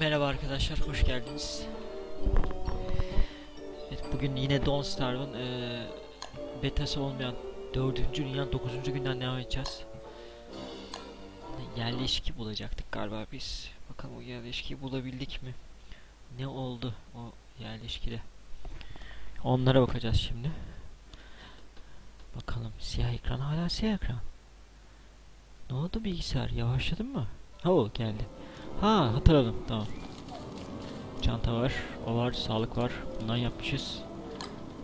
Merhaba arkadaşlar, hoş geldiniz. Evet, bugün yine Don't Starve'ın eee betası olmayan 4. dünya 9. günden devam edeceğiz. Yerleşki bulacaktık galiba biz. Bakalım o yerleşkiyi bulabildik mi? Ne oldu o yerleşkide? Onlara bakacağız şimdi. Bakalım siyah ekran hala siyah ekran. Ne oldu bilgisayar? Yavaşladın mı? Ha o geldi. Ha hatırladım tamam. Çanta var, o var, sağlık var. Bundan yapmışız.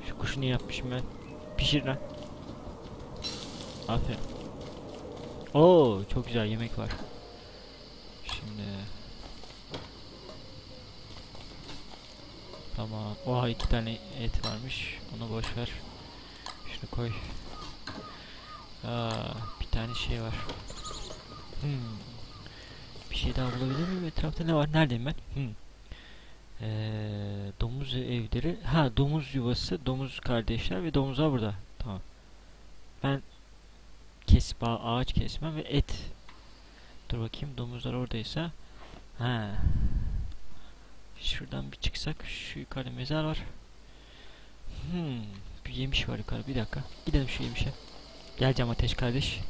Şu kuşu niye yapmışım ben? Pişir lan. Aferin. Oo çok güzel yemek var. Şimdi Tamam. Oha iki tane et varmış. Onu boş ver. Şunu koy. Aa, bir tane şey var. Hmm. Bir şey daha bulabilir miyim? Etrafta ne var? Neredeyim ben? Hmm. Ee, domuz evleri. Ha domuz yuvası, domuz kardeşler ve domuzlar burada. Tamam. Ben kes bağ- ağaç kesmem ve et. Dur bakayım domuzlar oradaysa. Ha. Şuradan bir çıksak şu yukarıda mezar var. Hmm. Bir yemiş var yukarı. Bir dakika. Gidelim şu yemişe. Geleceğim ateş kardeş.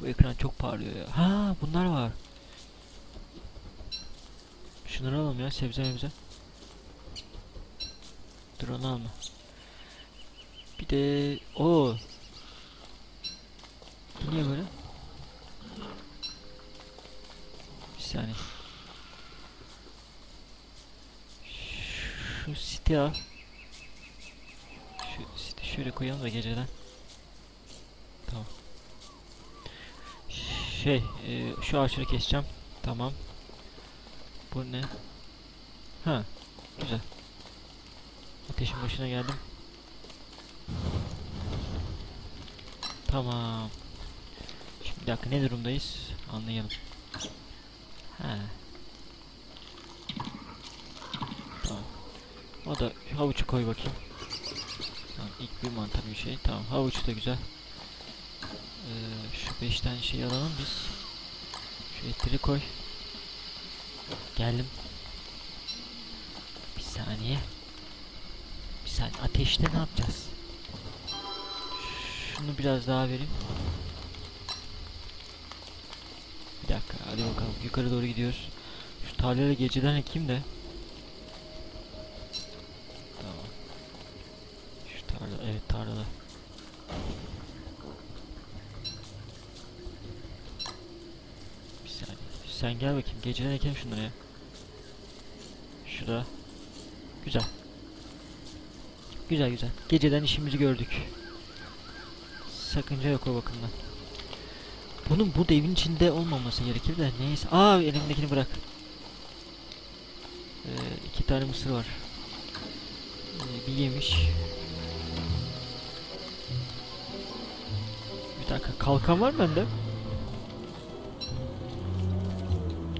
Bu ekran çok parlıyor ya. Ha bunlar var. Şunları alalım ya sebze mebze. Dur onu alma. Bir de o. Bu niye böyle? Bir saniye. Şu site al. Şu site şöyle koyalım da geceden. Tamam. Şey, e, şu ağaçları keseceğim. Tamam. Bu ne? Ha, güzel. Ateşin başına geldim. Tamam. Şimdi bir dakika ne durumdayız? Anlayalım. Ha. Tamam. O da havucu koy bakayım. Tamam, ilk bir mantar bir şey. Tamam, havuç da güzel. Ee, şu beş tane şey alalım biz. Şu etleri koy. Geldim. Bir saniye. Bir saniye. Ateşte ne yapacağız? Şunu biraz daha vereyim. Bir dakika. Hadi bakalım. Yukarı doğru gidiyoruz. Şu tarlaları geceden ekeyim de. Tamam. Şu tarla. Evet tarlada. Bir saniye. Sen gel bakayım. Geceden ekelim şunları ya. Şurada. Güzel. Güzel güzel. Geceden işimizi gördük. Sakınca yok o bakımdan. Bunun bu devin içinde olmaması gerekir de neyse. Aa elimdekini bırak. Ee, iki tane mısır var. Ee, bir yemiş. Bir dakika kalkan var mı bende?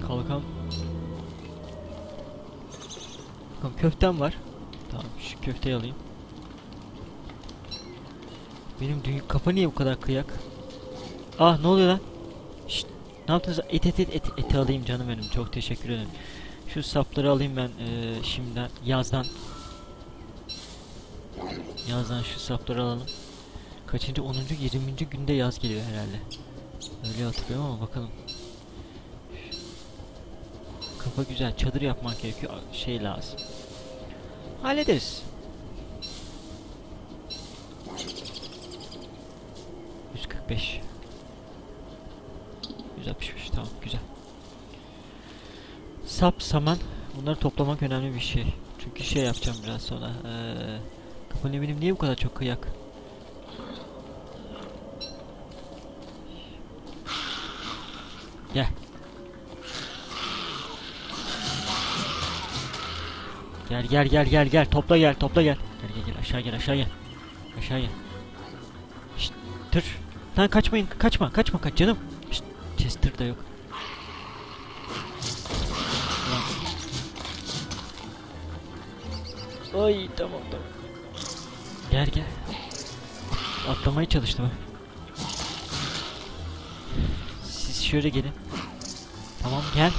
Kalkan. Bakalım köftem var. Tamam şu köfteyi alayım. Benim dünya kafa niye bu kadar kıyak? Ah ne oluyor lan? Şşt, ne yaptınız? Et et et et eti alayım canım benim. Çok teşekkür ederim. Şu sapları alayım ben eee şimdiden yazdan. Yazdan şu sapları alalım. Kaçıncı? 10. 20. günde yaz geliyor herhalde. Öyle hatırlıyorum ama bakalım. Kafa güzel. Çadır yapmak gerekiyor. Şey lazım. Hallederiz. 145. 165 tamam güzel. Sap, saman bunları toplamak önemli bir şey. Çünkü şey yapacağım biraz sonra. Ee, kafanın eminim niye bu kadar çok kıyak? Gel gel gel gel gel topla gel topla gel. Gel gel gel aşağı gel aşağı gel. Aşağı gel. Şşt tır. Lan kaçmayın kaçma kaçma kaç canım. Şşt Chester da yok. Ulan. Ay tamam tamam. Gel gel. Atlamaya çalıştım. Siz şöyle gelin. Tamam? Gel.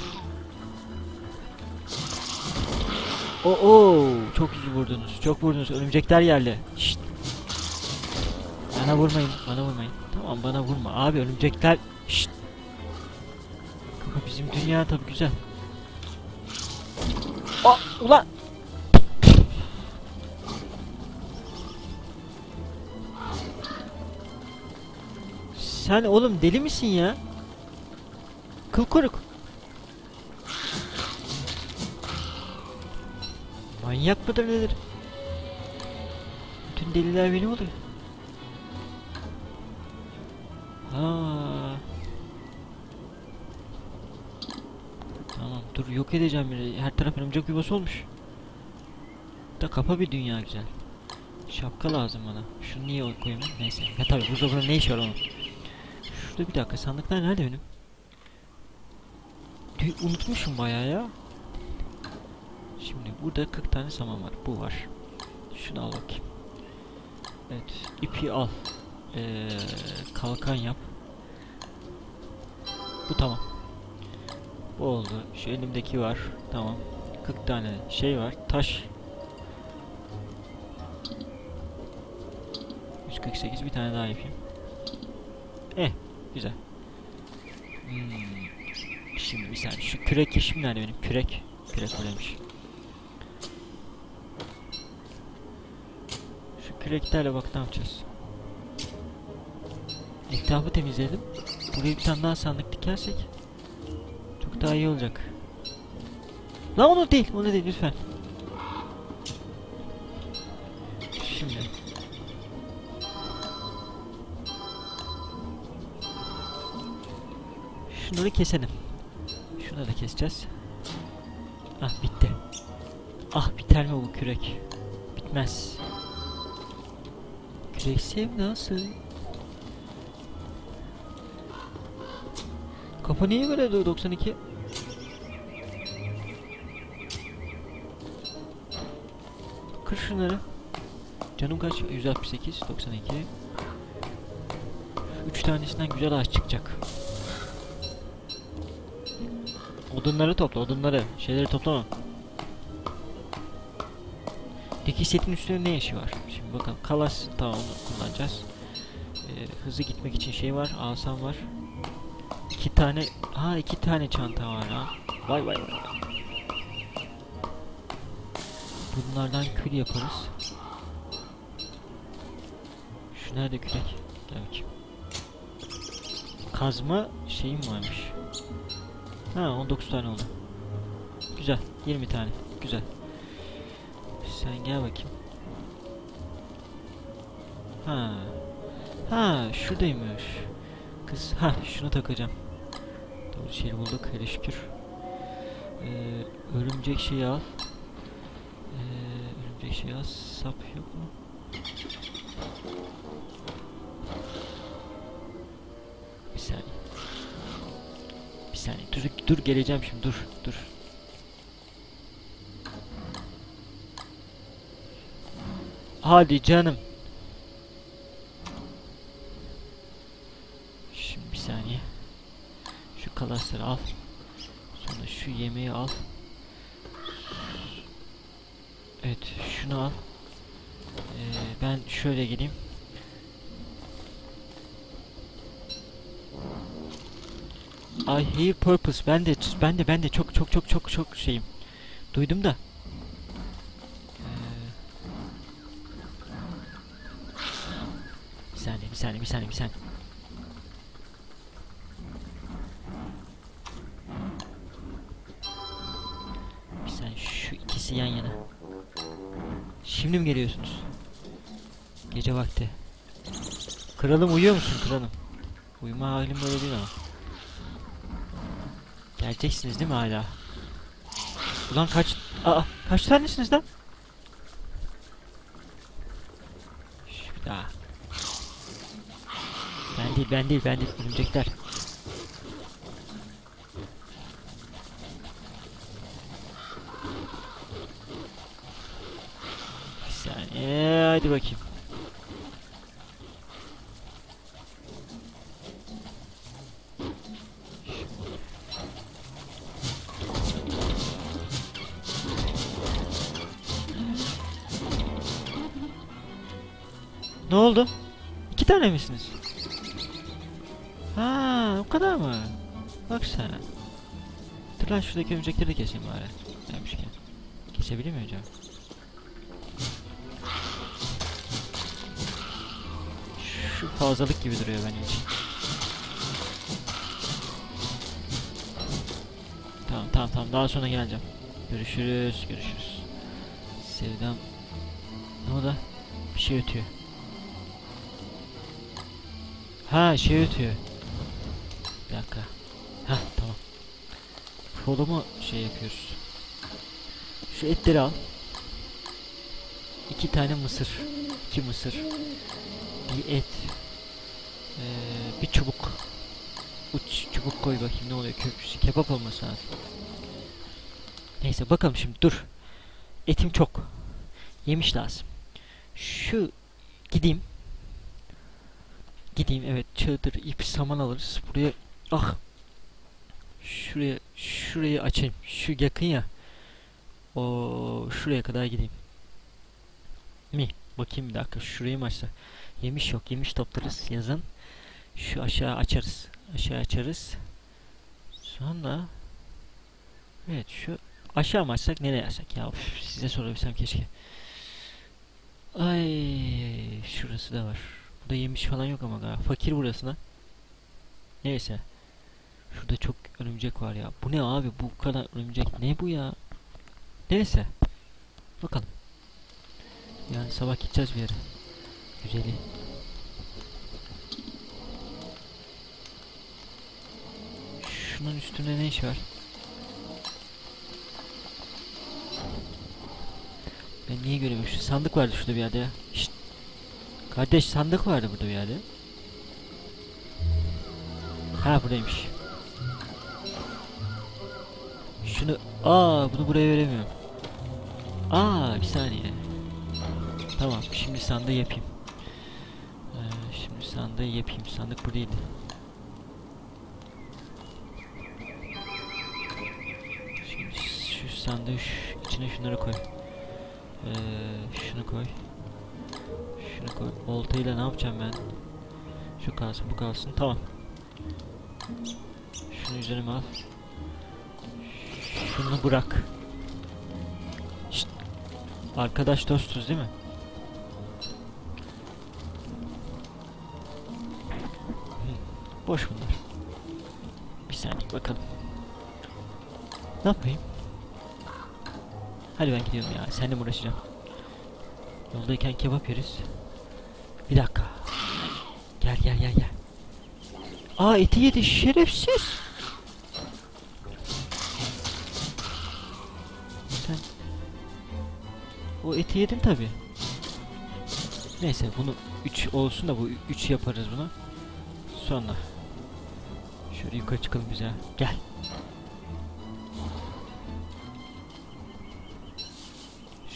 Oo, oo, çok iyi vurdunuz. Çok vurdunuz. Örümcekler geldi. Şşt. Bana vurmayın. Bana vurmayın. Tamam bana vurma. Abi örümcekler. Şşt. Kanka bizim dünya tabii güzel. Aa, ulan. Sen oğlum deli misin ya? Kıl kuyruk. Manyak mıdır nedir? Bütün deliler benim oluyor. Ha. Tamam dur yok edeceğim biri. Her taraf örümcek yuvası olmuş. Da kapa bir dünya güzel. Şapka lazım bana. Şunu niye koyayım? Neyse. Ya tabii buzdolabının ne işi var onun? Şurada bir dakika sandıklar nerede benim? Unutmuşum bayağı ya. Şimdi burada 40 tane saman var. Bu var. Şunu al bakayım. Evet. ipi al. Ee, kalkan yap. Bu tamam. Bu oldu. Şu elimdeki var. Tamam. 40 tane şey var. Taş. 148 bir tane daha yapayım. Eh. Güzel. Hmm. Şimdi bir saniye. Şu kürek işim nerede benim? Kürek. Kürek öyleymiş. Şu küreklerle bak ne yapacağız. Etrafı temizledim. Buraya bir tane daha sandık dikersek çok daha iyi olacak. Lan onu değil, onu değil lütfen. Şimdi. Şunları keselim. Şunu da keseceğiz. Ah bitti. Ah biter mi bu kürek? Bitmez. Kürek sevdası. Kafa niye böyle do- 92? Kır şunları. Canım kaç? 168, 92. 3 tanesinden güzel ağaç çıkacak. Odunları topla, odunları. Şeyleri toplama. Dikiş setin üstünde ne işi var? Bakalım. Kalas tamam onu kullanacağız. Ee, hızlı gitmek için şey var. Asam var. İki tane... Ha iki tane çanta var ha. Vay vay vay. Bunlardan kül yaparız. Şu nerede kürek? Gel bakayım. Kazma şeyim varmış. Ha 19 tane oldu. Güzel. 20 tane. Güzel. Sen gel bakayım. Ha. Ha şuradaymış. Kız ha şunu takacağım. Doğru şey bulduk hele şükür. Ee, örümcek şeyi al. Ee, örümcek şeyi al. Sap yok mu? Bir saniye. Bir saniye. Dur, dur geleceğim şimdi. Dur, dur. Hadi canım. Şimdi bir saniye. Şu kalasları al. Sonra şu yemeği al. Evet, şunu al. Ee, ben şöyle geleyim. I hear purpose. Ben de ben de ben de çok çok çok çok çok şeyim. Duydum da. Ee, bir saniye, bir saniye, bir saniye, bir saniye. Kralım uyuyor musun kralım? Uyuma halim böyle değil ama. Geleceksiniz değil mi hala? Ulan kaç... Aa, kaç tanesiniz lan? Şş, bir daha. Ben değil, ben değil, ben değil. Örümcekler. Bir saniye, hadi bakayım. Misiniz? Ha, o kadar mı? Bak sen. Dur lan şuradaki örümcekleri de keseyim bari. Gelmişken. Kesebilir miyim hocam? Şu fazlalık gibi duruyor benim için. Tamam tamam tamam daha sonra geleceğim. Görüşürüz görüşürüz. Sevdam. Ne oldu? Bir şey ötüyor. Ha şey ötüyor. Bir dakika. Ha tamam. Folumu şey yapıyoruz. Şu etleri al. İki tane mısır. iki mısır. Bir et. Ee, bir çubuk. Uç çubuk koy bakayım ne oluyor köprüsü. Kebap olması lazım. Neyse bakalım şimdi dur. Etim çok. Yemiş lazım. Şu gideyim. Gideyim evet çadır ip saman alırız. Buraya ah şuraya şurayı açayım. Şu yakın ya. O şuraya kadar gideyim. Mi? Bakayım bir dakika şurayı mı açsa? Yemiş yok. Yemiş toplarız yazın. Şu aşağı açarız. Aşağı açarız. Sonra Evet şu aşağı mı açsak nereye açsak ya size sorabilsem keşke. Ay şurası da var. Burada yemiş falan yok ama galiba. Fakir burası lan. Neyse. Şurada çok örümcek var ya. Bu ne abi bu kadar örümcek ne bu ya? Neyse. Bakalım. Yani sabah gideceğiz bir yere. Güzeli. Şunun üstünde ne iş var? Ben niye göremiyorum? Şu sandık vardı şurada bir yerde ya. Şşt. Kardeş sandık vardı burada bir yerde. Ha buradaymış. Şunu aa bunu buraya veremiyorum. Aa bir saniye. Tamam şimdi sandığı yapayım. Ee, şimdi sandığı yapayım. Sandık bu değildi. Şimdi şu sandığı içine şunları koy. Ee, şunu koy. Şunu koy. Oltayla ne yapacağım ben? Şu kalsın bu kalsın. Tamam. Şunu üzerime al. Şunu bırak. Şşt. Arkadaş dostuz değil mi? Hı, Boş bunlar. Bir saniye bakalım. Ne yapayım? Hadi ben gidiyorum ya. Seninle uğraşacağım? Yoldayken kebap yeriz. Bir dakika. Gel gel gel gel. Aa eti yedi şerefsiz. Sen o eti yedin tabi. Neyse bunu 3 olsun da bu 3 yaparız bunu. Sonra. Şöyle yukarı çıkalım güzel. Gel.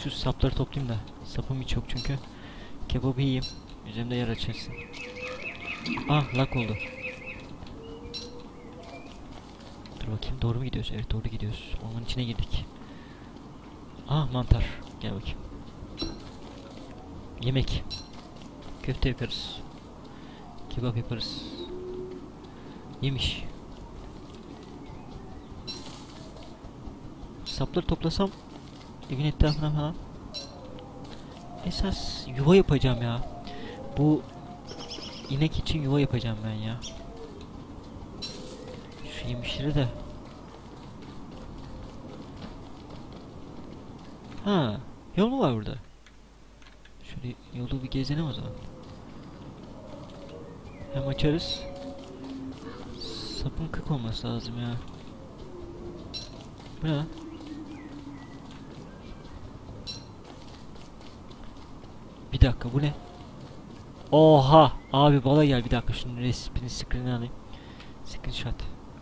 Şu sapları toplayayım da. Sapım hiç yok çünkü. Kebabı yiyeyim. Üzerimde yer açarsın. Ah lak oldu. Dur bakayım doğru mu gidiyoruz? Evet doğru gidiyoruz. Ormanın içine girdik. Ah mantar. Gel bakayım. Yemek. Köfte yaparız. Kebap yaparız. Yemiş. Sapları toplasam evin etrafına falan. Esas yuva yapacağım ya. Bu inek için yuva yapacağım ben ya. Şu yemişleri de. Ha, yol mu var burada? Şöyle yolu bir gezelim o zaman. Hem açarız. Sapın kık olması lazım ya. Bu ne? Bir dakika bu ne? Oha! Abi bala gel bir dakika şunun resmini screen'ini alayım. Screenshot.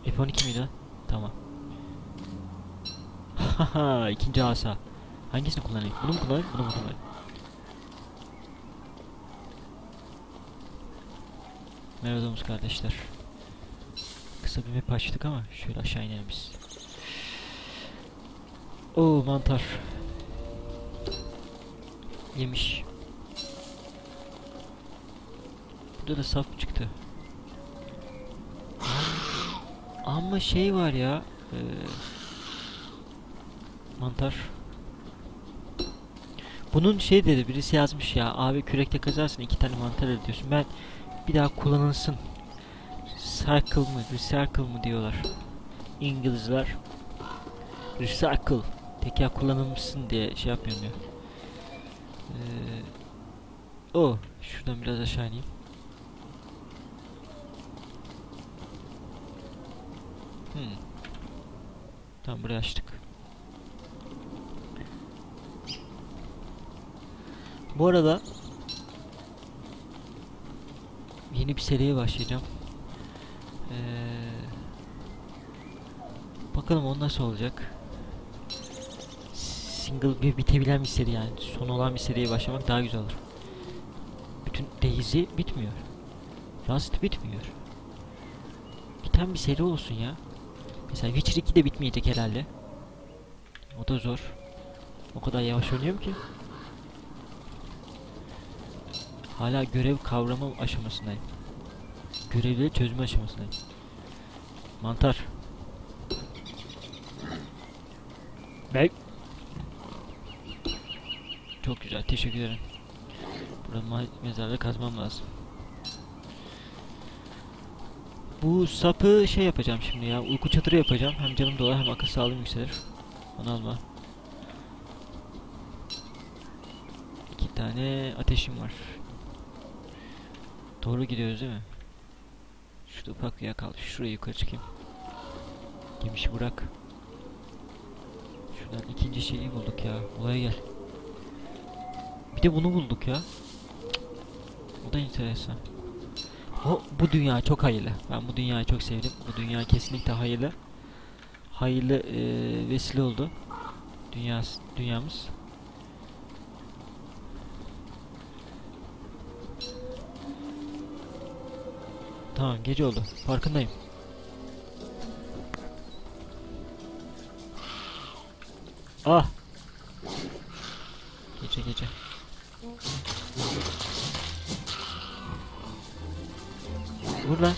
F12 miydi? Tamam. Haha ikinci asa. Hangisini kullanayım? Bunu mu kullanayım? Bunu mu kullanayım? Merhaba domuz kardeşler. Kısa bir map açtık ama şöyle aşağı inelim biz. Oo mantar. Yemiş. Burada da sap çıktı. Ama, şey var ya. eee, mantar. Bunun şey dedi birisi yazmış ya abi kürekte kazarsın iki tane mantar elde ediyorsun. Ben bir daha kullanılsın. Cycle mı recycle mı diyorlar. İngilizler. Recycle. Tekrar kullanılmışsın diye şey yapmıyorum ya. Ee, o. Şuradan biraz aşağı ineyim. Hmm. Tamam burayı açtık. Bu arada yeni bir seriye başlayacağım. Ee, bakalım o nasıl olacak. Single bir bitebilen bir seri yani. Son olan bir seriye başlamak daha güzel olur. Bütün Daisy bitmiyor. Rust bitmiyor. Biten bir seri olsun ya. Mesela Witcher 2 de bitmeyecek herhalde. O da zor. O kadar yavaş oynuyorum ki. Hala görev kavrama aşamasındayım. Görevleri çözme aşamasındayım. Mantar. Bek. Çok güzel. Teşekkür ederim. Burada mezarları kazmam lazım. Bu sapı şey yapacağım şimdi ya. Uyku çadırı yapacağım. Hem canım dolar hem akıl sağlığım yükselir. Onu alma. İki tane ateşim var. Doğru gidiyoruz değil mi? Şurada ufak bir yer kaldı. Şuraya yukarı çıkayım. Gemişi bırak. Şuradan ikinci şeyi bulduk ya. Olaya gel. Bir de bunu bulduk ya. O da enteresan. O bu dünya çok hayırlı. Ben bu dünyayı çok sevdim. Bu dünya kesinlikle hayırlı. Hayırlı eee, vesile oldu. Dünyası, dünyamız. Tamam gece oldu. Farkındayım. Ah. Gece gece. Vur lan.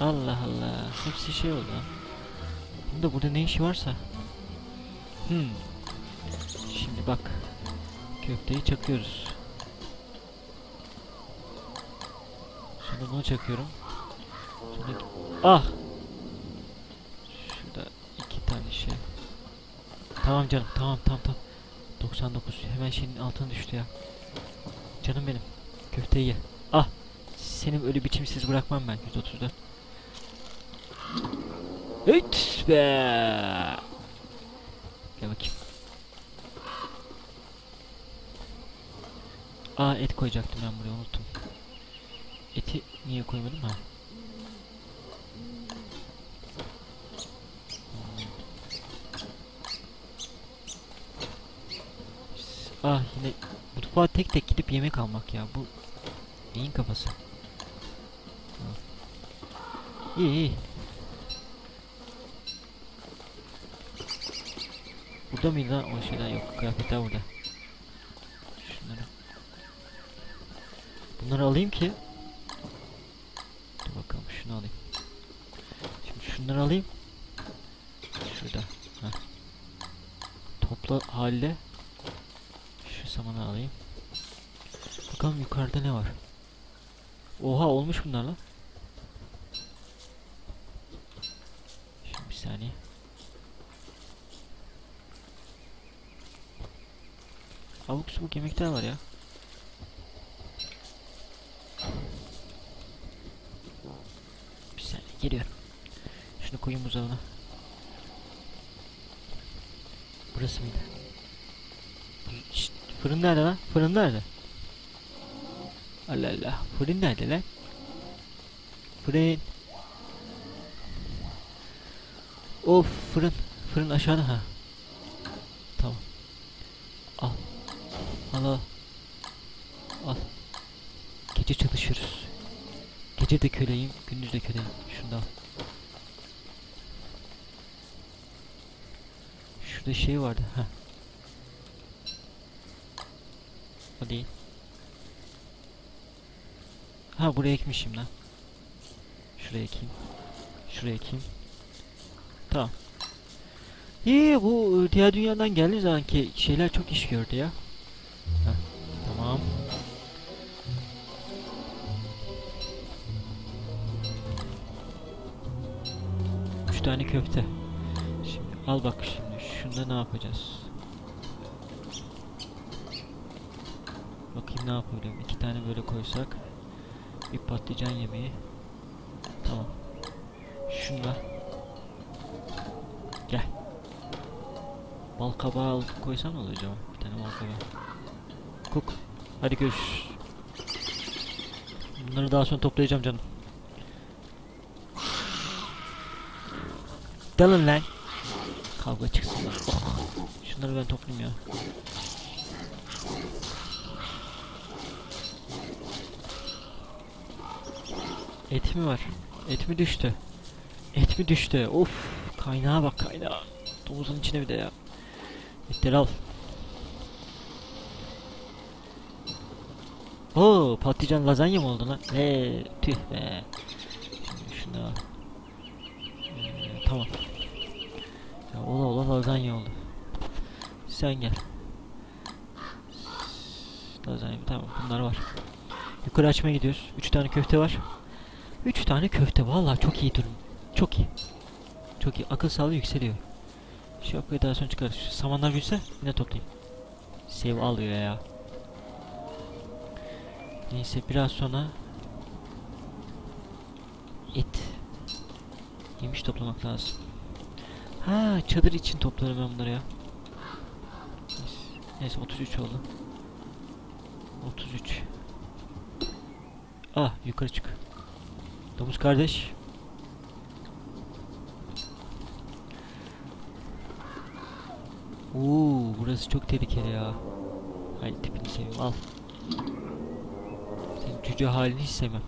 Allah Allah. Hepsi şey oldu. Bunda burada ne işi varsa. Hmm. Şimdi bak. Köfteyi çakıyoruz. Sonra bunu çakıyorum. Sonra ah. Şurada iki tane şey. Tamam canım. Tamam tamam tamam. 99. Hemen şeyin altına düştü ya. Canım benim. Köfteyi ye. Ah. Seni öyle biçimsiz bırakmam ben 134. Hıt be. Gel bakayım. Aa et koyacaktım ben buraya unuttum. Eti niye koymadım ha? Ah yine mutfağa tek tek gidip yemek almak ya bu neyin kafası? İyi iyi. Burada mıydı lan o şeyler yok kıyafetler burada. Şunları. Bunları alayım ki. Dur bakalım şunu alayım. Şimdi şunları alayım. Şurada. Heh. Topla halde şu samanı alayım. Bakalım yukarıda ne var. Oha olmuş bunlar lan. Şimdi bir saniye. Abuk subuk yemekler var ya. Bir saniye geliyorum. Şunu koyayım buzdolabına. Burası mıydı? Şşt, fırın nerede lan? Fırın nerede? Allah Allah. Fırın nerede lan? Fırın. Of fırın. Fırın aşağıda ha. Tamam. Al. Al al. Al. Gece çalışıyoruz. Gece de köleyim, gündüz de köleyim. Şunu da al. Şurada şey vardı. Ha. O değil. Ha buraya ekmişim lan. Şuraya ekeyim. Şuraya ekeyim. Tamam. İyi bu diğer dünyadan geldiği zamanki şeyler çok iş gördü ya. Heh, tamam. Üç tane köfte. Şimdi al bak şimdi şunda ne yapacağız? Bakayım ne yapabilirim. İki tane böyle koysak. Bir patlıcan yemeği. Tamam. Şunda. Gel. Bal kabağı alıp koysam olur acaba? Bir tane bal kabağı. Kuk. Hadi görüşürüz. Bunları daha sonra toplayacağım canım. Dalın lan. Kavga çıksın. Şunları ben toplayayım ya. Et mi var? Et mi düştü? Et mi düştü? Of kaynağa bak kaynağa. Domuzun içine bir de ya. Etleri al. Oo patlıcan lazanya mı oldu lan? Eee tüh be. Şimdi şunu al. Ee, tamam. Ya ola ola lazanya oldu. Sen gel. Lazanya tamam bunlar var. Yukarı açmaya gidiyoruz. Üç tane köfte var. Üç tane köfte vallahi çok iyi durum. Çok iyi. Çok iyi. Akıl sağlığı yükseliyor. Şu yapıyı daha sonra çıkarız. Şu samanlar büyüse yine toplayayım. Sev alıyor ya. Neyse biraz sonra et yemiş toplamak lazım. Ha çadır için toplarım ben bunları ya. Neyse, neyse 33 oldu. 33. Ah yukarı çık. Domuz kardeş. Oo, burası çok tehlikeli ya. Haydi tipini seveyim al. Senin cüce halini hiç sevmem.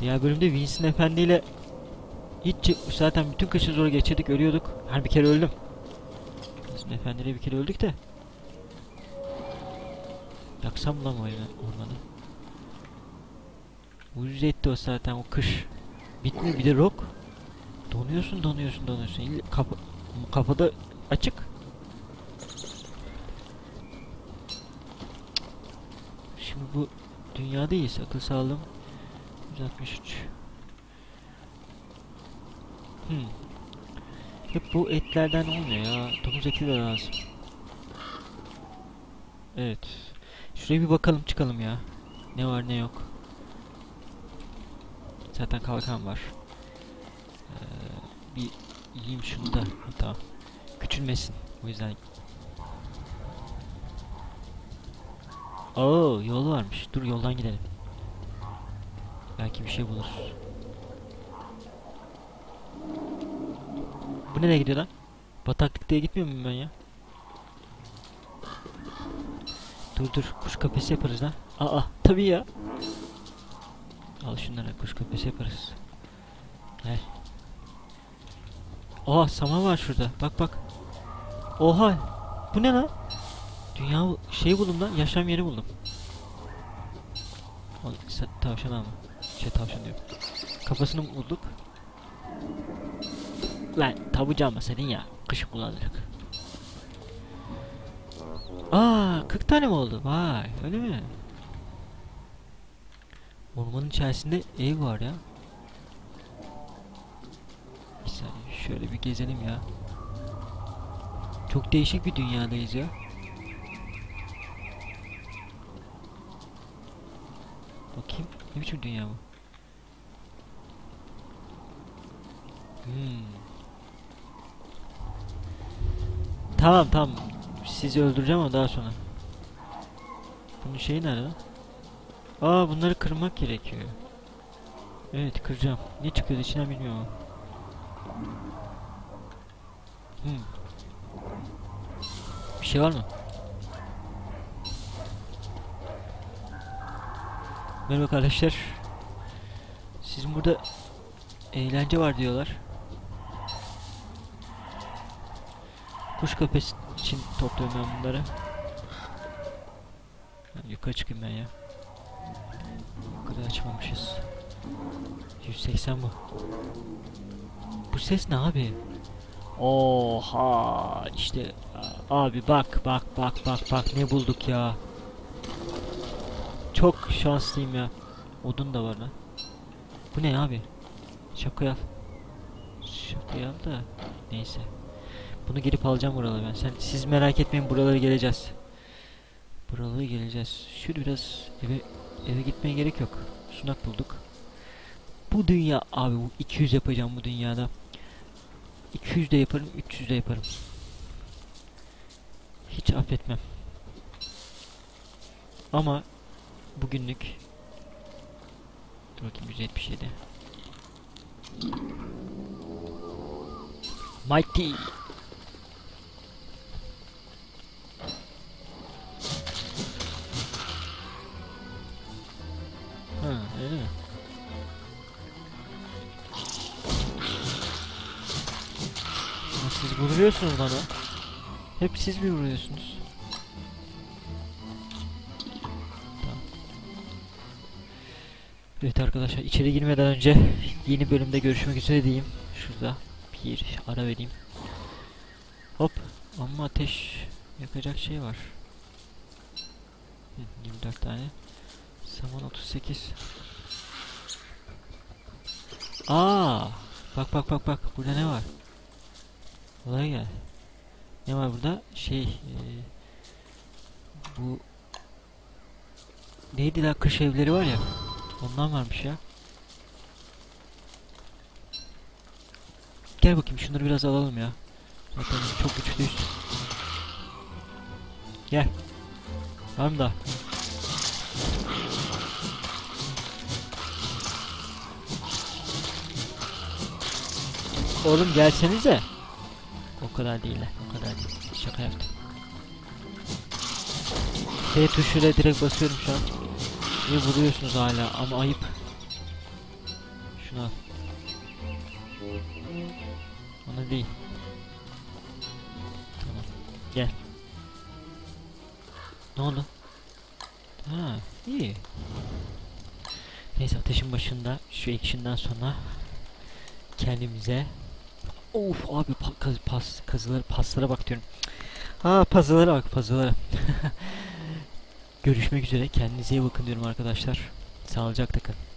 Diğer bölümde Winston Efendi ile hiç zaten bütün kışı zor geçirdik ölüyorduk. Her bir kere öldüm. Winston Efendi bir kere öldük de. Yaksam lan o ormanı. Ucuz etti o zaten o kış. Bitmiyor bir de rock. Donuyorsun donuyorsun donuyorsun. İlla Kapı, kafada açık. Şimdi bu dünyadayız. Akıl sağlığım 163. Hmm. Hep bu etlerden olmuyor ya. Domuz eti de lazım. Evet. Şuraya bir bakalım çıkalım ya. Ne var ne yok. Zaten kalkan var. Ee, bir yiyeyim şunu da. Tamam. Küçülmesin. O yüzden. Oo, yol varmış. Dur yoldan gidelim. Belki bir şey buluruz. Bu nereye gidiyor lan? Bataklık diye gitmiyor muyum ben ya? Dur dur kuş kafesi yaparız lan. Aa tabii ya. Al şunları kuş kafesi yaparız. Gel. Oha sama var şurada. Bak bak. Oha. Bu ne lan? Dünya şey buldum lan. Yaşam yeri buldum. Al, tavşan ama. Şey tavşan diyorum. Kafasını bulduk. Lan tabucu senin ya. Kış kullanacak. Aa 40 tane mi oldu? Vay öyle mi? Ormanın içerisinde ev var ya. Bir saniye şöyle bir gezelim ya. Çok değişik bir dünyadayız ya. Bakayım ne biçim dünya bu? Hmm. Tamam tamam. Sizi öldüreceğim ama daha sonra. Bunun şeyi nerede? Aa bunları kırmak gerekiyor. Evet kıracağım. Ne çıkıyor içinden bilmiyorum. Hmm. Bir şey var mı? Merhaba arkadaşlar. Sizin burada eğlence var diyorlar. Kuş kafesi için topluyorum ben bunları. Yani yukarı çıkayım ben ya. Kadar açmamışız. 180 bu. Bu ses ne abi? Oha işte abi bak bak bak bak bak ne bulduk ya. Çok şanslıyım ya. Odun da var lan. Bu ne abi? Şaka yap. Şaka yap da neyse. Bunu girip alacağım buraları ben. Sen siz merak etmeyin buraları geleceğiz. Buraları geleceğiz. Şöyle biraz eve eve gitmeye gerek yok. Sunak bulduk. Bu dünya abi bu 200 yapacağım bu dünyada. 200 de yaparım, 300 de yaparım. Hiç affetmem. Ama bugünlük Dur bakayım 177. Mighty. Ha, öyle mi? Ama siz vuruyorsunuz bana. Hep siz mi vuruyorsunuz? Evet arkadaşlar içeri girmeden önce yeni bölümde görüşmek üzere diyeyim. Şurada bir ara vereyim. Hop ama ateş yakacak şey var. Hı, 24 tane. Saman 38. Aa! Bak bak bak bak burada ne var? Olay gel. Ne var burada? Şey eee, bu neydi lan kış evleri var ya. Ondan varmış ya. Gel bakayım şunları biraz alalım ya. Zaten çok güçlüyüz. Gel. Var mı daha? Oğlum gelsenize. O kadar değil. O kadar değil. Şaka yaptım. T tuşuyla direkt basıyorum şu an. Niye vuruyorsunuz hala ama ayıp. Şunu al. Ona değil. Tamam. Gel. Ne oldu? Ha, iyi. Neyse ateşin başında şu action'dan sonra kendimize Of abi pa pas kazıları paslara bak diyorum. Ha puzzle'lara bak puzzle'lara. Görüşmek üzere. Kendinize iyi bakın diyorum arkadaşlar. Sağlıcakla kalın.